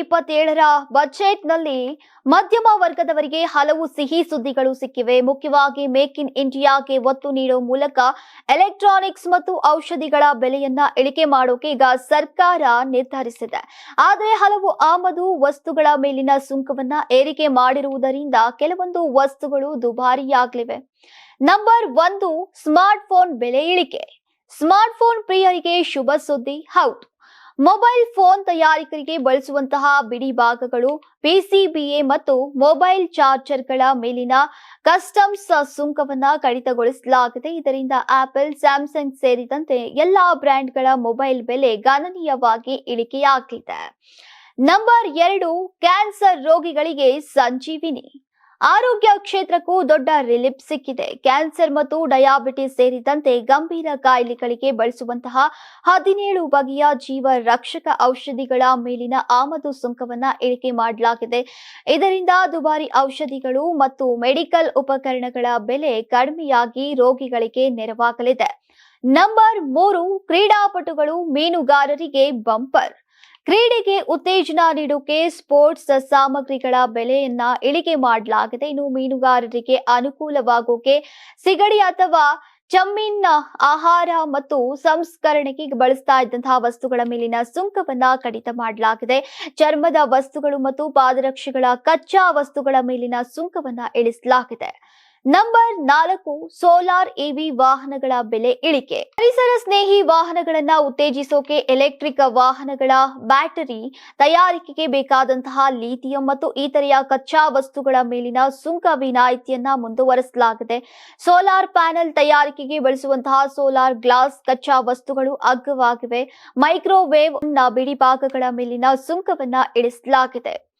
ಇಪ್ಪತ್ತೇಳರ ಬಜೆಟ್ನಲ್ಲಿ ಮಧ್ಯಮ ವರ್ಗದವರಿಗೆ ಹಲವು ಸಿಹಿ ಸುದ್ದಿಗಳು ಸಿಕ್ಕಿವೆ. ಮುಖ್ಯವಾಗಿ ಮೇಕ್ ಇನ್ ಇಂಡಿಯಾಗೆ ಒತ್ತು ನೀಡುವ ಮೂಲಕ ಎಲೆಕ್ಟ್ರಾನಿಕ್ಸ್ ಮತ್ತು ಔಷಧಿಗಳ ಬೆಲೆಯನ್ನ ಇಳಿಕೆ ಮಾಡೋಕೆ ಈಗ ಸರ್ಕಾರ ನಿರ್ಧರಿಸಿದೆ. ಆದರೆ ಹಲವು ಆಮದು ವಸ್ತುಗಳ ಮೇಲಿನ ಸುಂಕವನ್ನ ಏರಿಕೆ ಮಾಡಿರುವುದರಿಂದ ಕೆಲವೊಂದು ವಸ್ತುಗಳು ದುಬಾರಿಯಾಗಲಿವೆ. ನಂಬರ್ ಒಂದು ಸ್ಮಾರ್ಟ್ ಫೋನ್ ಬೆಲೆ ಇಳಿಕೆ. ಸ್ಮಾರ್ಟ್ ಫೋನ್ ಪ್ರಿಯರಿಗೆ ಶುಭ ಸುದ್ದಿ, ಹೌದು. ಮೊಬೈಲ್ ಫೋನ್ ತಯಾರಿಕರಿಗೆ ಬಳಸುವಂತಹ ಬಿಡಿ ಭಾಗಗಳು, ಪಿಸಿಬಿಎ ಮತ್ತು ಮೊಬೈಲ್ ಚಾರ್ಜರ್ಗಳ ಮೇಲಿನ ಕಸ್ಟಮ್ಸ್ ಸುಂಕವನ್ನು ಕಡಿತಗೊಳಿಸಲಾಗಿದೆ. ಇದರಿಂದ ಆಪಲ್, ಸ್ಯಾಮ್ಸಂಗ್ ಸೇರಿದಂತೆ ಎಲ್ಲಾ ಬ್ರ್ಯಾಂಡ್ಗಳ ಮೊಬೈಲ್ ಬೆಲೆ ಗಣನೀಯವಾಗಿ ಇಳಿಕೆಯಾಗಲಿದೆ ನಂಬರ್ ಎರಡು, ಕ್ಯಾನ್ಸರ್ ರೋಗಿಗಳಿಗೆ ಸಂಜೀವಿನಿ. ಆರೋಗ್ಯ ಕ್ಷೇತ್ರಕ್ಕೂ ದೊಡ್ಡ ರಿಲೀಫ್ ಸಿಕ್ಕಿದೆ. ಕ್ಯಾನ್ಸರ್ ಮತ್ತು ಡಯಾಬಿಟಿಸ್ ಸೇರಿದಂತೆ ಗಂಭೀರ ಕಾಯಿಲೆಗಳಿಗೆ ಬಳಸುವಂತಹ ಹದಿನೇಳು ಬಗೆಯ ಜೀವ ರಕ್ಷಕ ಔಷಧಿಗಳ ಮೇಲಿನ ಆಮದು ಸುಂಕವನ್ನ ಇಳಿಕೆ ಮಾಡಲಾಗಿದೆ. ಇದರಿಂದ ದುಬಾರಿ ಔಷಧಿಗಳು ಮತ್ತು ಮೆಡಿಕಲ್ ಉಪಕರಣಗಳ ಬೆಲೆ ಕಡಿಮೆಯಾಗಿ ರೋಗಿಗಳಿಗೆ ನೆರವಾಗಲಿದೆ. ನಂಬರ್ ಮೂರು ಕ್ರೀಡಾಪಟುಗಳು ಮೀನುಗಾರರಿಗೆ ಬಂಪರ್. ಕ್ರೀಡೆಗೆ ಉತ್ತೇಜನ ನೀಡೋಕೆ ಸ್ಪೋರ್ಟ್ಸ್ ಸಾಮಗ್ರಿಗಳ ಬೆಲೆಯನ್ನ ಇಳಿಕೆ ಮಾಡಲಾಗಿದೆ. ಇನ್ನು ಮೀನುಗಾರರಿಗೆ ಅನುಕೂಲವಾಗೋಕೆ ಸಿಗಡಿ ಅಥವಾ ಚಮ್ಮಿನ ಆಹಾರ ಮತ್ತು ಸಂಸ್ಕರಣೆಗೆ ಬಳಸ್ತಾ ಇದ್ದಂತಹ ವಸ್ತುಗಳ ಮೇಲಿನ ಸುಂಕವನ್ನ ಕಡಿತ ಮಾಡಲಾಗಿದೆ. ಚರ್ಮದ ವಸ್ತುಗಳು ಮತ್ತು ಪಾದರಕ್ಷೆಗಳ ಕಚ್ಚಾ ವಸ್ತುಗಳ ಮೇಲಿನ ಸುಂಕವನ್ನ ಇಳಿಸಲಾಗಿದೆ. ನಂಬರ್ ನಾಲ್ಕು, ಸೋಲಾರ್ ಇವಿ ವಾಹನಗಳ ಬೆಲೆ ಇಳಿಕೆ. ಪರಿಸರ ಸ್ನೇಹಿ ವಾಹನಗಳನ್ನ ಉತ್ತೇಜಿಸೋಕೆ ಎಲೆಕ್ಟ್ರಿಕ್ ವಾಹನಗಳ ಬ್ಯಾಟರಿ ತಯಾರಿಕೆಗೆ ಬೇಕಾದಂತಹ ಲಿಥಿಯಂ ಮತ್ತು ಇತರೆಯ ಕಚ್ಚಾ ವಸ್ತುಗಳ ಮೇಲಿನ ಸುಂಕ ವಿನಾಯಿತಿಯನ್ನ ಮುಂದುವರೆಸಲಾಗಿದೆ. ಸೋಲಾರ್ ಪ್ಯಾನೆಲ್ ತಯಾರಿಕೆಗೆ ಬಳಸುವಂತಹ ಸೋಲಾರ್ ಗ್ಲಾಸ್ ಕಚ್ಚಾ ವಸ್ತುಗಳು ಅಗ್ಗವಾಗಿವೆ. ಮೈಕ್ರೋವೇವ್ನ ಬಿಡಿ ಭಾಗಗಳ ಮೇಲಿನ ಸುಂಕವನ್ನ ಇಳಿಸಲಾಗಿದೆ.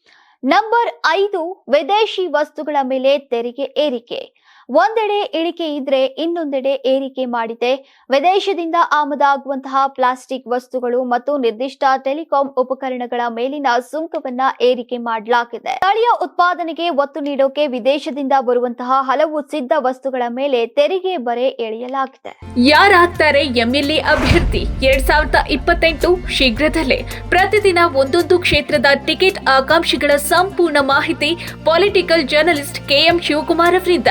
ನಂಬರ್ ಐದು ವಿದೇಶಿ ವಸ್ತುಗಳ ಮೇಲೆ ತೆರಿಗೆ ಏರಿಕೆ. ಒಂದೆಡೆ ಇಳಿಕೆ ಇದ್ರೆ ಇನ್ನೊಂದೆಡೆ ಏರಿಕೆ ಮಾಡಿದೆ. ವಿದೇಶದಿಂದ ಆಮದಾಗುವಂತಹ ಪ್ಲಾಸ್ಟಿಕ್ ವಸ್ತುಗಳು ಮತ್ತು ನಿರ್ದಿಷ್ಟ ಟೆಲಿಕಾಂ ಉಪಕರಣಗಳ ಮೇಲಿನ ಸುಂಕವನ್ನ ಏರಿಕೆ ಮಾಡಲಾಗಿದೆ. ಸ್ಥಳೀಯ ಉತ್ಪಾದನೆಗೆ ಒತ್ತು ನೀಡೋಕೆ ವಿದೇಶದಿಂದ ಬರುವಂತಹ ಹಲವು ಸಿದ್ಧ ವಸ್ತುಗಳ ಮೇಲೆ ತೆರಿಗೆ ಬರೆ ಎಳೆಯಲಾಗಿದೆ. ಯಾರಾಗ್ತಾರೆ ಎಂಎಲ್ಎ ಅಭ್ಯರ್ಥಿ? ಎರಡ್ ಸಾವಿರದ ಇಪ್ಪತ್ತೆಂಟು ಶೀಘ್ರದಲ್ಲೇ ಪ್ರತಿದಿನ ಒಂದೊಂದು ಕ್ಷೇತ್ರದ ಟಿಕೆಟ್ ಆಕಾಂಕ್ಷಿಗಳ ಸಂಪೂರ್ಣ ಮಾಹಿತಿ ಪೊಲಿಟಿಕಲ್ ಜರ್ನಲಿಸ್ಟ್ ಕೆಎಂ ಶಿವಕುಮಾರ್ ಅವರಿಂದ.